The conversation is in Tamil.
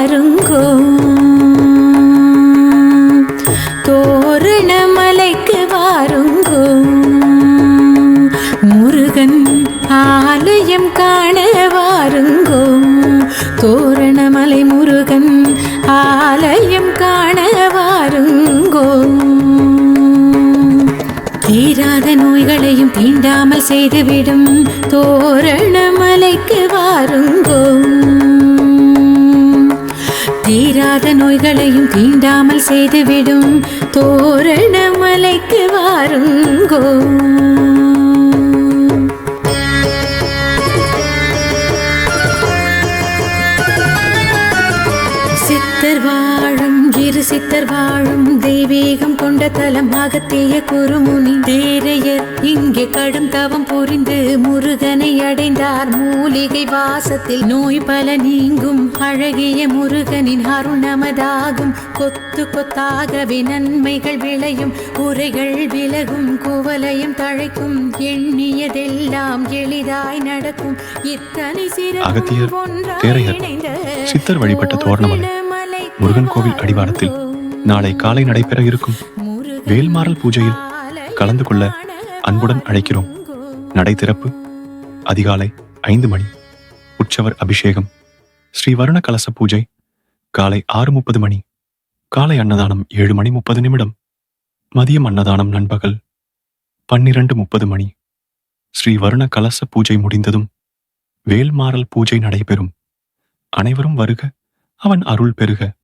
வாருங்கோ. தோரணமலைக்கு வாருங்கோ. முருகன் ஆலயம் காண வாருங்கோ. தோரணமலை முருகன் ஆலயம் காண வாருங்கோ. தீராத நோய்களையும் தீண்டாமல் செய்துவிடும் தோரணமலைக்கு வாருங்கோ. தீராத நோய்களையும் தீண்டாமல் செய்துவிடும். தோரணமலைக்கு வாருங்கோ. சித்தர் வாழும் இரு சித்தர் வாழும் தெய்வீகம் கொண்ட தலம் தேய குருமுனி. தேரையர் இங்கே கடும் தவம் புரிந்து முருகனை அடைந்தார். மூலிகை வாசத்தில் நோய் பல நீங்கும். அழகிய முருகனின் அருள் நமதாகும் கொத்து கொத்தாகவே நன்மைகள் விளையும். குறைகள் விலகும் குவலையும் தழைக்கும். எண்ணியதெல்லாம் எளிதாய் நடக்கும். இத்தனை சிறப்பு தேரையர், சித்தர் வழிபட்ட தோரணமலை, முருகன் கோவில் அடிவாரத்தில் நாளை காலை நடைபெற இருக்கும். வேல்மாறல் பூஜையில் கலந்து கொள்ள அன்புடன் அழைக்கிறோம். நடை திறப்பு அதிகாலை ஐந்து மணி. உற்சவர் அபிஷேகம். ஸ்ரீ வருண கலச பூஜை. காலை ஆறு முப்பது மணி. காலை அன்னதானம் ஏழு மணி முப்பது நிமிடம். மதியம் அன்னதானம் நண்பகல் பன்னிரண்டு முப்பது மணி. ஸ்ரீ வருண கலச பூஜை முடிந்ததும் வேல்மாறல் பூஜை நடைபெறும். அனைவரும் வருக அவன் அருள் பெறுக.